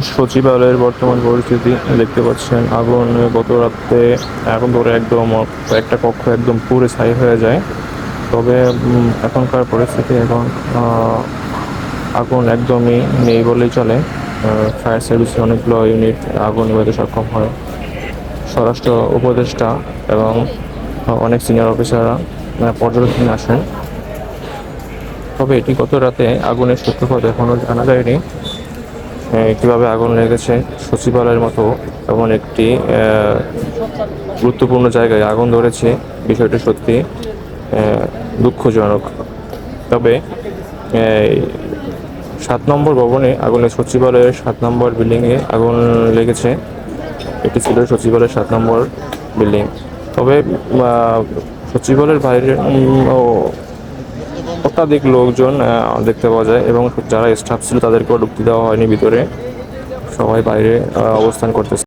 সচিবালয়ের বর্তমান পরিস্থিতি দেখতে পাচ্ছেন। আগুন গত রাত্রে এখন ধরে একদম একটা কক্ষ একদম পুরো ছাই হয়ে যায়। তবে এখনকার পরিস্থিতি এখন আগুন একদমই নেই বলেই চলে। ফায়ার সার্ভিসের অনেকগুলো ইউনিট আগুন নিভাতে সক্ষম হয়। স্বরাষ্ট্র উপদেষ্টা এবং অনেক সিনিয়র অফিসাররা পর্যবেক্ষণে আসেন। তবে এটি গত রাতে আগুনের সূত্রপাত এখনও জানা যায়নি। কীভাবে আগুন লেগেছে, সচিবালয়ের মতো এমন একটি গুরুত্বপূর্ণ জায়গায় আগুন ধরেছে, বিষয়টি সত্যি দুঃখজনক। তবে সাত নম্বর ভবনে আগুনে সচিবালয়ের সাত নম্বর বিল্ডিংয়ে আগুন লেগেছে। এটি ছিল সচিবালয়ের সাত নম্বর বিল্ডিং। তবে সচিবালয়ের বাইরে অত্যাধিক লোকজন দেখতে পাওয়া যায় এবং যারা স্টাফ ছিল তাদেরকেও ঢুকতে দেওয়া হয়নি ভিতরে। সবাই বাইরে অবস্থান করতেছে।